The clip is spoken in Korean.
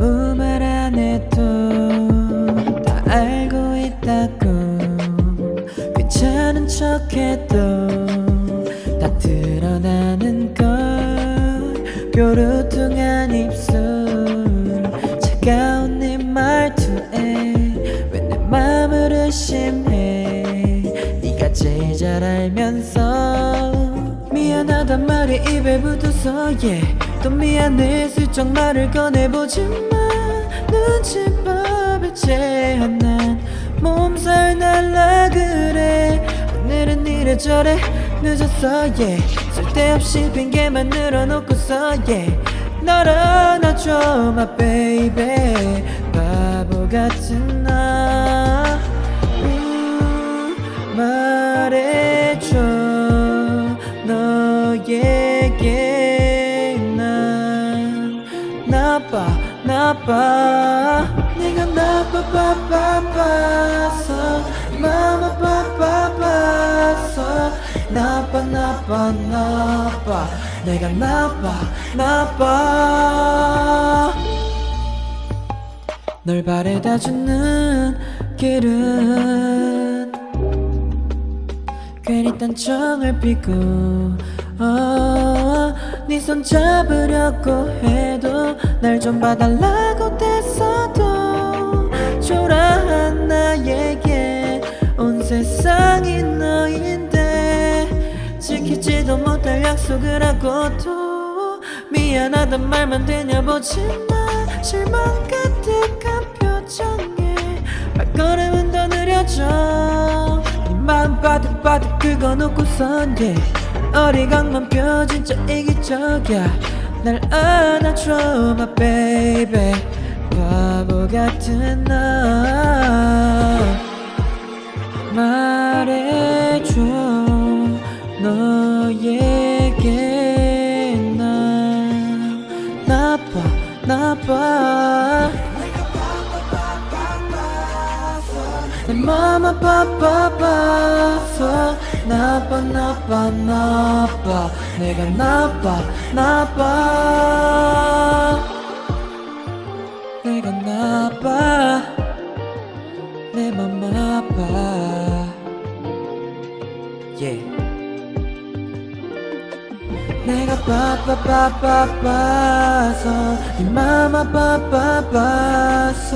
아무 말 안 해도 다 알고 있다고. 괜찮은 척해도 다 드러나는 걸. 뾰루퉁한 입술 차가운 네 말투에 왜 내 맘을 의심해? 네가 제일 잘 알면서 미안하다 말이 입에 붙어서 yeah. 또 미안해 슬쩍 말을 꺼내보지만 눈치밥에 체한 난 몸살 날라 그래 오늘은 이래저래 늦었어 yeah. 쓸데없이 핑계만 늘어놓고서 yeah. 널 안아줘 my baby 바보 같은 나빠. 네가 나빠 바빠서. 마마 바빠서. 나빠 나빠 나빠. 내가 나빠 나빠. 널 바래다 주는 길은 괜히 딴청을 피고 어, 네손 잡으려고 해도 날 좀 봐달라고 댔어도 초라한 나에게 온 세상이 너인데 지키지도 못할 약속을 하고 또 미안하단 말만 되냐 보지만 실망 가득한 표정 바득바득 긁어놓고선 yeah. 어리광만 펴 진짜 이기적이야. 날 안아줘 my baby. 바보 같은 나 말해줘 너에게. 난 나빠 나빠 내 맘아 바빠서 나빠 나빠 나빠. 내가 나빠 나빠. 내가 나빠. 내 맘 아파. yeah. 내가 바빠바빠빠서 네 맘아 바빠봐서